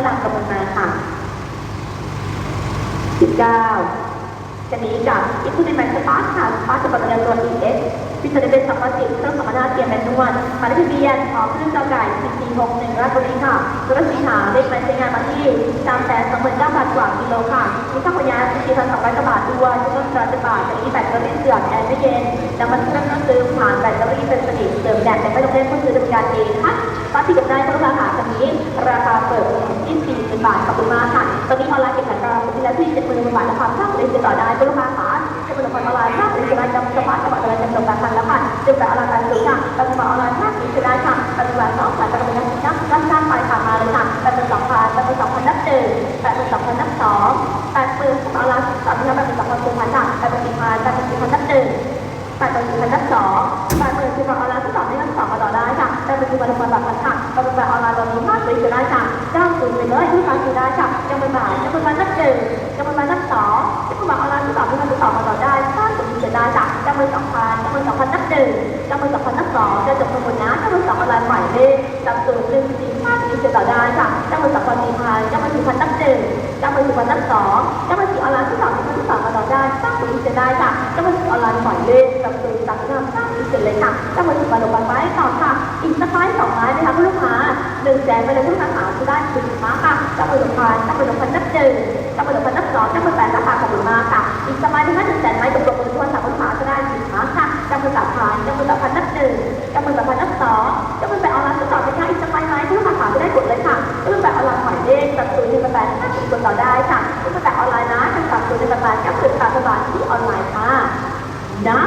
ฝรั่งกำลังมาค่ะสิบเก้าจะนี้กับอิทุนในแมนสปาร์คค่ะสปาร์คจะประกันตัว ES พิจารณาเป็นสัมปสิทธิ์เครื่องสัมมนาเทียมแมนนวลหมายเลขทะเบียนของเครื่องเจ้าไก่4461ราชบุรีค่ะตัวรถสีขาวเลขหมายใช้งานมาที่3แสน2 9 0 0 0กว่ากิโลค่ะมีค่าขนย้าย4,200กว่าบาทด้วยจำนวน30บาทจะมีแบตเตอรี่เสื่อมแอร์ไม่เย็นน้ำมันเครื่องก็ซื้อผ่านแบตเตอรี่เป็นสนิทเติมแบตแต่ไม่ต้องเล่นผู้ซื้อดำเนิการเองค่ะ ตอนที่จบได้ก็ราคาคันนี้ ราคาเปิดที่สี่สิบาทขอบคุณมากค่ะ ตอนนี้ออนไลน์เก็บขายราคาที่แล้วที่70,000บาทนะคะถ้าคุณติดต่อได้ก็ลูกค้าค่ะจะเป็นคนออนไลน์ถ้าคุณจะมาจำสมาร์ทจังหวัดอะไรจำตรงการทันแล้วค่ะจึงแบบออนไลน์การซื้อค่ะปัจจุบันออนไลน์ถ้าคุณจะได้ค่ะปัจจุบันสองสายการเป็นนักศึกษาด้านด้านปลายทามาเลยค่ะแปดเป็นสองพันแปดเป็นสองพันนับหนึ่งแปดเป็นสองพันนับสองแปดเป็นออนไลน์สามพันแปดเป็นสองพันสี่พันค่ะแปดเป็นสี่พันแปดเป็นสี่พันนับหนึ่งแปดเป็นสี่พันนับสองแปดเป็นสี่พันออนไลน์ ปดเป็นสี่พันหนึ่งพันบาทพันค่ะแปดเป็นแบบออนไลน์ตอนนี้มากเลยจะได้ค่ะเก้าศูนย์ไปเลยที่การซื้อได้ค่ะยังเป็นบาทยังเป็นบาทนับหนึ่งยังเป็นบาทนับสองที่คุณบอกออนไลน์ที่สองที่มันสอมาต่อได้ถ้าสมมติจะได้ค่ะยังเป็นสองพันยังเป็นสองพันนับหนึ่งยังเป็นสองพันนับสองจะจบสมุดนะยังเป็นสองออนไลน์ใหม่เลขจับสูตรหนึ่งสี่ห้าสี่จะต่อได้ค่ะยังเป็นสองพันสี่พันยังเป็นสี่พันนับหนึ่งยังเป็นสี่พันนับสองยังเป็นสี่ออนไลน์ที่สองที่มันที่อมาต่อได้ถ้าสมมติจะได้ค่ะยังเป็นสี่ออนไลน์ใหม่เลขจับสูตรต่างๆถ้ามีเสร็จเลยค่ะยังเป็นสี่มาลงไม้ต่อ หนึ่งแสนไปเลยคุณลูกค้าหาจะได้สินค้าค่ะจะเป็นหนึ่งพันจะเป็นหนึ่งพันนับหนึ่งจะเป็นหนึ่งพันนับสองจะเป็นแปดราคาขอบคุณมาค่ะ อีกสักไม้ที่ห้าหนึ่งแสนไม้ตกลงกันทุกวันสามคุณลูกค้าจะได้สินค้าค่ะจะเป็นสามพันจะเป็นสามพันนับหนึ่งจะเป็นสามพันนับสองจะเป็นแบบออนไลน์ทดสอบนะคะอีกสักไม้ไม้คุณลูกค้าหาจะได้กดเลยค่ะจะเป็นแบบออนไลน์หมายเลขจับสูตรหนึ่งแปดห้าสิบคนต่อได้ค่ะจะเป็นแบบออนไลน์นะจะจับสูตรหนึ่งแปดเก้าสิบสามบาทที่ออนไลน์ค่ะนะ